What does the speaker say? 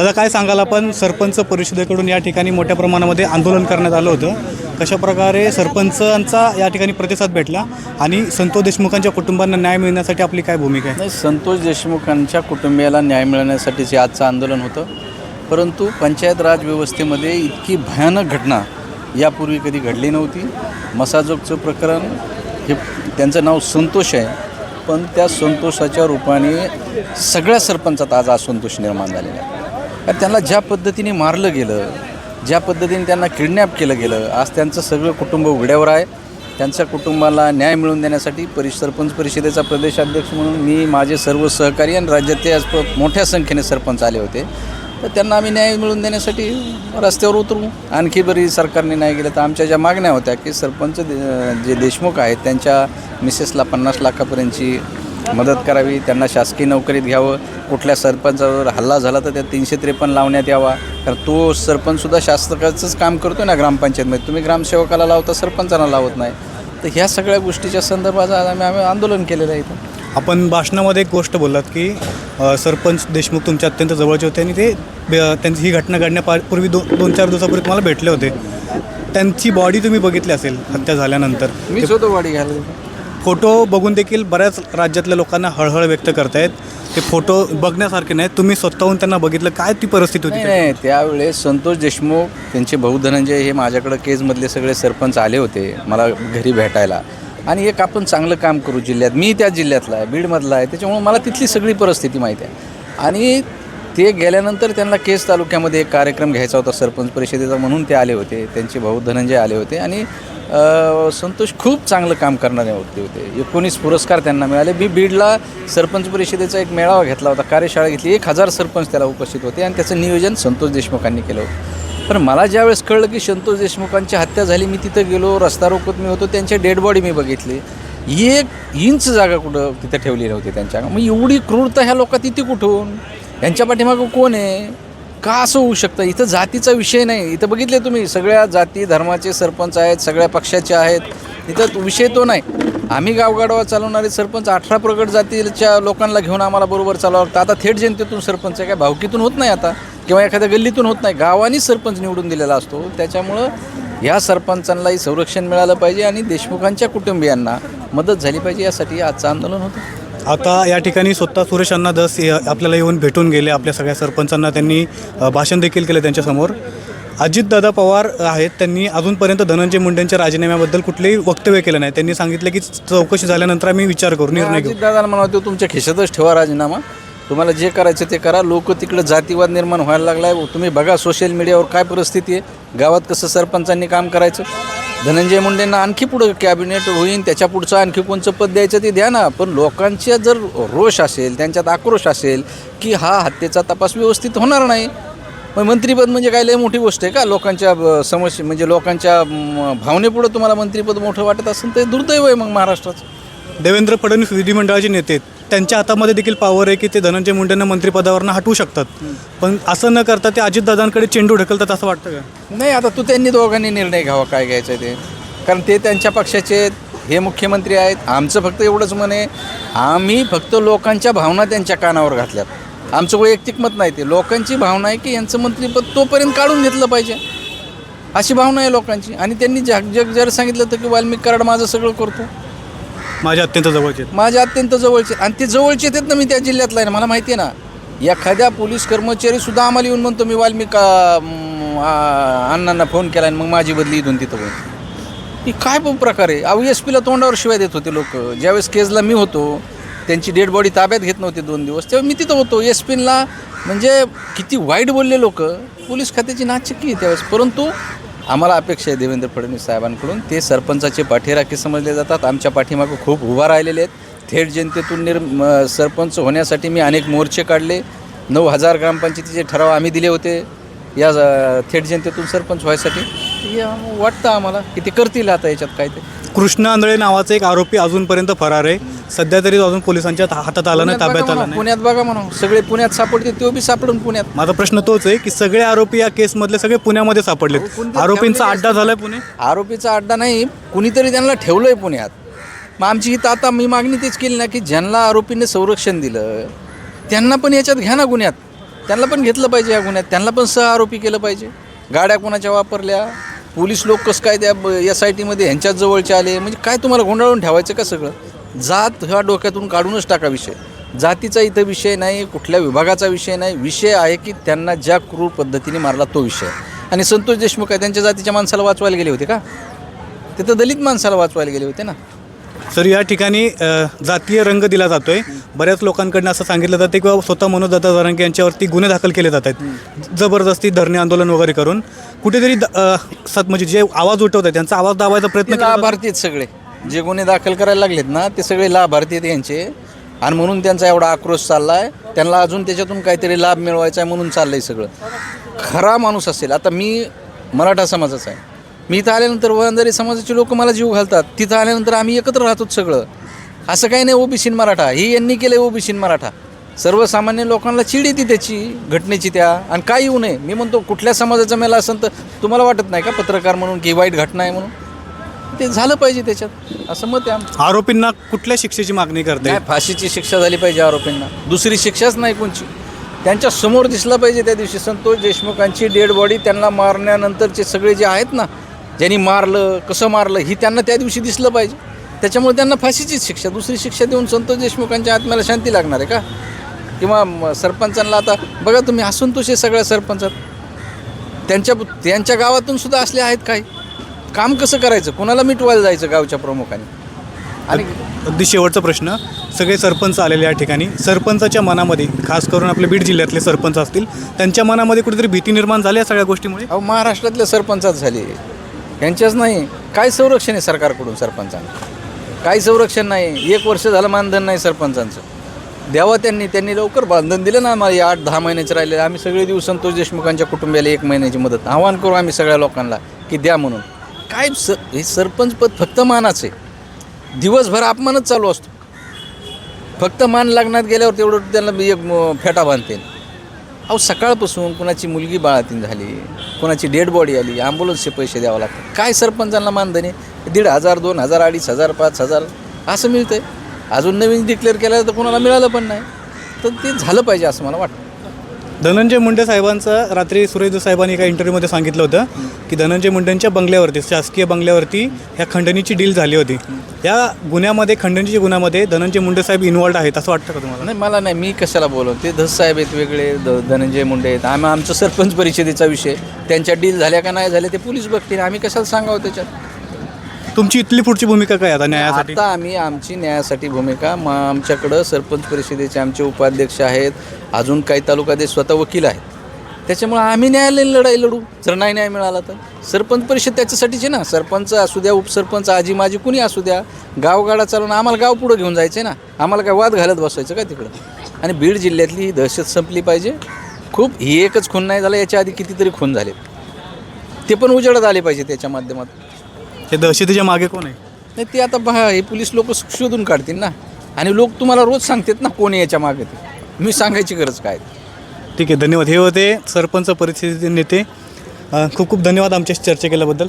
दादा काय सांगाल आपण? सरपंच परिषदेकडून या ठिकाणी मोठ्या प्रमाणामध्ये आंदोलन करण्यात आलं होतं. कशाप्रकारे सरपंचांचा या ठिकाणी प्रतिसाद भेटला आणि संतोष देशमुखांच्या कुटुंबांना न्याय मिळण्यासाठी आपली काय भूमिका आहे? नाही संतोष देशमुखांच्या कुटुंबियाला न्याय मिळण्यासाठीचे आजचं आंदोलन होतं. परंतु पंचायत राज व्यवस्थेमध्ये इतकी भयानक घटना यापूर्वी कधी घडली नव्हती. मसाजोगचं प्रकरण हे त्यांचं नाव संतोष आहे. पण त्या संतोषाच्या रूपाने सगळ्या सरपंचात आज असंतोष निर्माण झालेला आहे. कारण त्यांना ज्या पद्धतीने मारलं गेलं ज्या पद्धतीने त्यांना किडनॅप केलं गेलं आज त्यांचं सगळं कुटुंब उघड्यावर आहे. त्यांच्या कुटुंबाला न्याय मिळवून देण्यासाठी परिष सरपंच परिषदेचा प्रदेशाध्यक्ष म्हणून मी माझे सर्व सहकारी आणि राज्यातले आज मोठ्या संख्येने सरपंच आले होते. तर त्यांना आम्ही न्याय मिळवून देण्यासाठी रस्त्यावर उतरू. आणखी बरी सरकारने नाही केलं तर आमच्या ज्या मागण्या होत्या की सरपंच जे देशमुख आहेत त्यांच्या मिसेसला पन्नास लाखापर्यंतची मदत करावी त्यांना शासकीय नोकरीत घ्यावं कुठल्या सरपंचावर हल्ला झाला तर त्या तीनशे त्रेपन्न लावण्यात यावा. कारण तो सरपंचसुद्धा शासकाचंच काम करतो ना ग्रामपंचायतमध्ये. तुम्ही ग्रामसेवकाला लावता सरपंचाला लावत नाही. तर ह्या सगळ्या गोष्टीच्या संदर्भात आज आम्ही आम्ही आंदोलन केलेलं आहे इथं. आपण भाषणामध्ये एक गोष्ट बोललात की सरपंच देशमुख तुमच्या अत्यंत जवळचे होते आणि ते त्यांची ही घटना घडण्यापूर्वी दो दोन चार दिवसापूर्वी तुम्हाला भेटले होते. त्यांची बॉडी तुम्ही बघितली असेल हत्या झाल्यानंतर. मी स्वतः वाडी घ्यायला. फोटो बघून देखील बऱ्याच राज्यातल्या लोकांना हळहळ व्यक्त करतायत. ते फोटो बघण्यासारखे नाहीत. तुम्ही स्वतःहून त्यांना बघितलं. काय ती परिस्थिती होती? नाही त्यावेळेस संतोष देशमुख त्यांचे भाऊ धनंजय हे माझ्याकडं केजमधले सगळे सरपंच आले होते मला घरी भेटायला. आणि एक आपण चांगलं काम करू जिल्ह्यात. मी त्या जिल्ह्यातला आहे बीडमधला आहे. त्याच्यामुळे मला तिथली सगळी परिस्थिती माहिती आहे. आणि ते गेल्यानंतर त्यांना केस तालुक्यामध्ये एक कार्यक्रम घ्यायचा होता सरपंच परिषदेचा म्हणून ते आले होते. त्यांचे भाऊ धनंजय आले होते. आणि संतोष खूप चांगलं काम करणारे व्यक्ती होते एकोणीस पुरस्कार त्यांना मिळाले. मी बीडला सरपंच परिषदेचा एक मेळावा घेतला होता. कार्यशाळा घेतली. एक हजार सरपंच त्याला उपस्थित होते आणि त्याचं नियोजन संतोष देशमुखांनी केलं होतं. पण मला ज्यावेळेस कळलं की संतोष देशमुखांची हत्या झाली मी तिथं गेलो रस्ता रोखत मी होतो त्यांचे डेड बॉडी मी बघितली. एक इंच जागा कुठं तिथं ठेवली नव्हती त्यांच्या मग एवढी क्रूरता ह्या लोकात तिथे कुठून? यांच्या पाठीमागं कोण आहे? का असं होऊ शकतं? इथं जातीचा विषय नाही. इथं बघितले तुम्ही सगळ्या जाती धर्माचे सरपंच आहेत सगळ्या पक्षाचे आहेत. इथं तो विषय तो नाही. आम्ही गावगाडवा चालवणारे सरपंच अठरा प्रगट जातीच्या लोकांना घेऊन आम्हाला बरोबर चालवावं लागतं. आता थेट जनतेतून सरपंच आहे काय? भावकीतून होत नाही आता. किंवा एखाद्या गल्लीतून होत नाही. गावानेच सरपंच निवडून दिलेला असतो. त्याच्यामुळं ह्या सरपंचांनाही संरक्षण मिळालं पाहिजे आणि देशमुखांच्या कुटुंबियांना मदत झाली पाहिजे. यासाठी आजचं आंदोलन होतं. आता या ठिकाणी स्वतः सुरेश अण्णा दस आपल्याला येऊन भेटून गेले आपल्या सगळ्या सरपंचांना त्यांनी भाषण देखील केलं त्यांच्यासमोर. अजितदादा पवार आहेत त्यांनी अजूनपर्यंत धनंजय मुंडेंच्या राजीनाम्याबद्दल कुठलेही वक्तव्य केलं नाही. त्यांनी सांगितलं की चौकशी झाल्यानंतर आम्ही विचार करू निर्णय घेऊ. दादा म्हणतो तुमच्या खिशातच ठेवा राजीनामा. तुम्हाला जे करायचं ते करा. लोक तिकडे जातीवाद निर्माण व्हायला लागलाय. तुम्ही बघा सोशल मीडियावर काय परिस्थिती आहे. गावात कसं सरपंचांनी काम करायचं? धनंजय मुंडेंना आणखी पुढं कॅबिनेट होईन त्याच्या पुढचं आणखी कोणचं पद द्यायचं ते द्या ना. पण लोकांच्या जर रोष असेल त्यांच्यात आक्रोश असेल की हा हत्येचा तपास व्यवस्थित होणार नाही. मग मंत्रीपद म्हणजे काय? लय मोठी गोष्ट आहे का? लोकांच्या समस्या म्हणजे लोकांच्या भावनेपुढं तुम्हाला मंत्रीपद मोठं वाटत असेल तर दुर्दैव आहे मग महाराष्ट्राचं. देवेंद्र फडणवीस विधिमंडळाचे नेते आहेत. त्यांच्या हातामध्ये देखील पावर आहे की ते धनंजय मुंडेंना मंत्रिपदावरनं हटवू शकतात. पण असं न करता ते अजितदादांकडे चेंडू ढकलतात असं वाटतं का? नाही आता तू त्यांनी दोघांनी निर्णय घ्यावा काय घ्यायचं ते. कारण ते त्यांच्या पक्षाचे हे मुख्यमंत्री आहेत. आमचं फक्त एवढंच म्हणे आम्ही फक्त लोकांच्या भावना त्यांच्या कानावर घातल्यात. आमचं वैयक्तिक मत नाही ते. लोकांची भावना आहे की यांचं मंत्रिपद तोपर्यंत काढून घेतलं पाहिजे. अशी भावना आहे लोकांची. आणि त्यांनी जग जग जर सांगितलं तर की वाल्मिक कराड माझं सगळं करतो. माझ्या अत्यंत जवळचे आहेत. माझ्या अत्यंत जवळचे आणि ते जवळचे आहेत ना मी त्या जिल्ह्यातला आहे ना मला माहिती आहे ना एखाद्या पोलीस कर्मचारी सुद्धा आम्हाला येऊन म्हणतो मी वाल्मिक अं, आ- अण्णांना फोन केला आणि मग माझी बदली इथून तिथं होईल. ही काय पण प्रकार आहे. अहो एस पीला तोंडावर शिवाय देत होते लोक. ज्यावेळेस केजला मी होतो त्यांची डेड बॉडी ताब्यात घेत नव्हते दोन दिवस तेव्हा मी तिथं होतो. एस पीला म्हणजे किती वाईट बोलले लोक. पोलीस खात्याची नाचक्की आहे त्यावेळेस. परंतु आम्हाला अपेक्षा आहे देवेंद्र फडणवीस साहेबांकडून. ते सरपंचाचे पाठीराखे समजले जातात. आमच्या पाठीमागं खूप उभा राहिलेले आहेत. थेट जनतेतून निर् सरपंच होण्यासाठी मी अनेक मोर्चे काढले. नऊ हजार ग्रामपंचायतीचे ठराव आम्ही दिले होते. या थेट जनतेतून सरपंच व्हायसाठी. हे वाटतं आम्हाला की ते करतील आता याच्यात काय ते कृष्ण आंधळे नावाचा एक आरोपी अजूनपर्यंत फरार आहे. सध्या तरी तो अजून पोलिसांच्या हातात आला नाही पुण्यात ताब्यात आला नाही. पुण्यात बघा म्हणा सगळे पुण्यात सापडते तो बी सापडून पुण्यात. माझा प्रश्न तोच आहे की सगळे आरोपी या केसमधले सगळे पुण्यामध्ये सापडलेत. कोणते आरोपींचा अड्डा झालाय पुणे? आरोपीचा अड्डा नाही कुणीतरी त्यांना ठेवलंय पुण्यात. मग आमची ही तर आता मी मागणी तेच केली ना की ज्यांना आरोपीने संरक्षण दिलं त्यांना पण याच्यात घ्या ना गुन्ह्यात. त्यांना पण घेतलं पाहिजे या गुन्ह्यात. त्यांना पण सह आरोपी केलं पाहिजे. गाड्या कोणाच्या वापरल्या? पोलीस लोक कसं काय त्या एस आय टीमध्ये ह्यांच्याच जवळचे आले? म्हणजे काय तुम्हाला गोंधळून ठेवायचं का सगळं? जात ह्या डोक्यातून काढूनच टाका विषय. जातीचा इथं विषय नाही कुठल्या विभागाचा विषय नाही. विषय आहे की त्यांना ज्या क्रूर पद्धतीने मारला तो विषय. आणि संतोष देशमुख आहे त्यांच्या जातीच्या माणसाला वाचवायला गेले होते का? ते तर दलित माणसाला वाचवायला गेले होते ना. सर या ठिकाणी अ, जातीय रंग दिला जातोय. बऱ्याच लोकांकडनं असं सांगितलं जातं की बाबा स्वतः मनोदत्ता जरांगे यांच्यावरती गुन्हे दाखल केले जात आहेत. जबरदस्ती धरणे आंदोलन वगैरे करून कुठेतरी द- अ, सत म्हणजे जे आवाज उठवत आहेत त्यांचा आवाज दाबायचा प्रयत्न ते केला जातो. लाभार्थी आहेत सगळे. जे गुन्हे दाखल करायला लागलेत ना ते सगळे लाभार्थी आहेत यांचे. आणि म्हणून त्यांचा एवढा आक्रोश चालला आहे त्यांना अजून त्याच्यातून काहीतरी लाभ मिळवायचा आहे म्हणून चाललं आहे सगळं. खरा माणूस असेल. आता मी मराठा समाजाचा आहे. मी इथं आल्यानंतर वंजारी समाजाचे लोक मला जीव घालतात. तिथं आल्यानंतर आम्ही एकत्र राहतो सगळं. असं काही नाही ओबीसीन मराठा. ही यांनी केलं आहे ओबीसीन मराठा. सर्वसामान्य लोकांना चिड येते त्याची घटनेची त्या. आणि काय येऊ नये. मी म्हणतो कुठल्या समाजाचा मेला असेल तर तुम्हाला वाटत नाही का पत्रकार म्हणून की वाईट घटना आहे म्हणून? ते झालं पाहिजे त्याच्यात. असं मत आहे आमचं. आरोपींना कुठल्या शिक्षेची मागणी करते फाशीची शिक्षा झाली पाहिजे आरोपींना. दुसरी शिक्षाच नाही कोणची. त्यांच्यासमोर दिसला पाहिजे त्या दिवशी. संतोष देशमुखांची डेड बॉडी त्यांना मारण्यानंतरचे सगळे जे आहेत ना ज्यांनी मारलं कसं मारलं ही त्यांना त्या दिवशी दिसलं पाहिजे. त्याच्यामुळे त्यांना फाशीचीच शिक्षा दुसरी शिक्षा देऊन संतोष देशमुखांच्या आत्म्याला शांती लागणार आहे का? किंवा म- सरपंचांना आता बघा तुम्ही असंतोष आहे सगळ्या सरपंचात. त्यांच्या त्यांच्या गावातून सुद्धा असले आहेत काही. काम कसं करायचं? कोणाला मिटवायला जायचं गावच्या प्रमुखाने? आणि अगदी शेवटचा प्रश्न. सगळे सरपंच आलेले या ठिकाणी. सरपंचाच्या मनामध्ये खास करून आपले बीड जिल्ह्यातले सरपंच असतील त्यांच्या मनामध्ये कुठेतरी भीती निर्माण झाली या सगळ्या गोष्टीमुळे? अहो महाराष्ट्रातल्या सरपंचात झाली यांच्याच नाही. काय संरक्षण आहे सरकारकडून सरपंचांना काय संरक्षण नाही? एक वर्ष झालं मानधन नाही सरपंचांचं. द्यावा त्यांनी त्यांनी लवकर बांधन दिलं ना आम्हाला. आठ दहा महिन्याचे राहिले. आम्ही सगळे दिवस संतोष देशमुखांच्या कुटुंबियाला एक महिन्याची मदत. आव्हान करू आम्ही सगळ्या लोकांना की द्या म्हणून. काय स हे सरपंच पद फक्त मानाचं आहे. दिवसभर अपमानच चालू असतो. फक्त मान लग्नात गेल्यावर तेवढं त्यांना एक फेटा बांधते. अहो सकाळपासून कुणाची मुलगी बाळातीन झाली कुणाची डेड बॉडी आली ॲम्ब्युलन्सचे पैसे द्यावं लागतात. काय सरपंचांना मानधनी? दीड हजार दोन हजार अडीच हजार पाच हजार असं मिळतं आहे अजून नवीन डिक्लेअर केलं तर कोणाला मिळालं पण नाही. तर ते झालं पाहिजे असं मला वाटतं. धनंजय मुंडे साहेबांचं रात्री सुरेश साहेबांनी एका इंटरव्ह्यूमध्ये सांगितलं होतं की धनंजय मुंडेंच्या बंगल्यावरती शासकीय बंगल्यावरती ह्या खंडणीची डील झाली होती. या गुन्ह्यामध्ये खंडणीच्या गुन्ह्यामध्ये धनंजय मुंडे साहेब इन्वॉल्ड आहेत असं वाटतं का तुम्हाला? नाही मला नाही मी कशाला बोलव ते धस साहेब आहेत वेगळे द धनंजय मुंडे आहेत. आम्ही आमचं सरपंच परिषदेचा विषय. त्यांच्या डील झाल्या का नाही झाल्या ते पोलीस बघतील. आम्ही कशाला सांगावं त्याच्यात? तुमची इथली पुढची भूमिका काय आता न्यायासाठी? आता आम्ही आमची न्यायासाठी भूमिका मग आमच्याकडं सरपंच परिषदेचे आमचे उपाध्यक्ष आहेत अजून काही तालुकाध्यक्ष स्वतः वकील आहेत. त्याच्यामुळे आम्ही न्यायालयीन लढाई लढू. जर नाही न्याय मिळाला तर. सरपंच परिषद त्याच्यासाठीचे ना. सरपंच असू द्या उपसरपंच आजी माजी कुणी असू द्या गावगाडा चालवून आम्हाला गाव पुढं घेऊन जायचं ना. आम्हाला काय वाद घालत बसायचं का तिकडं? आणि बीड जिल्ह्यातली ही दहशत संपली पाहिजे. खूप ही एकच खून नाही झाला याच्या आधी कितीतरी खून झाले ते पण उजेडात आले पाहिजे त्याच्या माध्यमातून. हे दहशतीच्या मागे कोण आहे? नाही ते आता पहा हे पोलीस लोक शोधून काढतील ना. आणि लोक तुम्हाला रोज सांगतात ना कोण याच्या मागे ते. मी सांगायची गरज काय ठीक आहे धन्यवाद. हे होते सरपंच परिस्थिती नेते. खूप खूप धन्यवाद आमच्याशी चर्चा केल्याबद्दल.